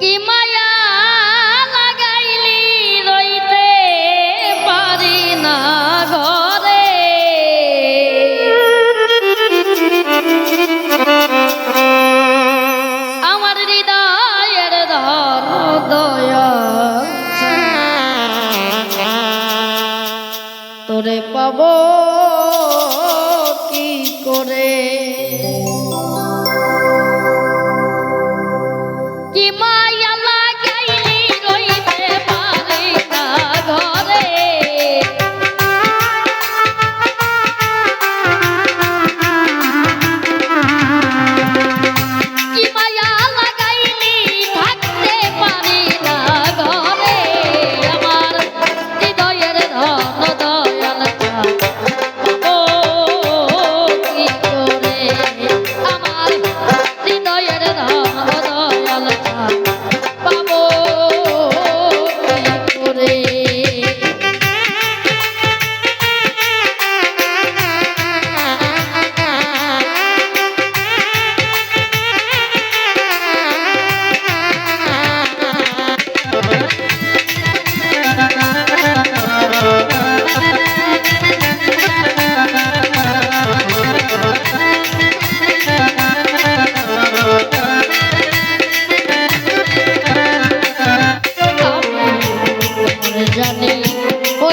কি মায়া লাগাইলি রইতে পারি না ঘরে? আমার হৃদয়ের তোরে পাব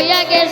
voy a.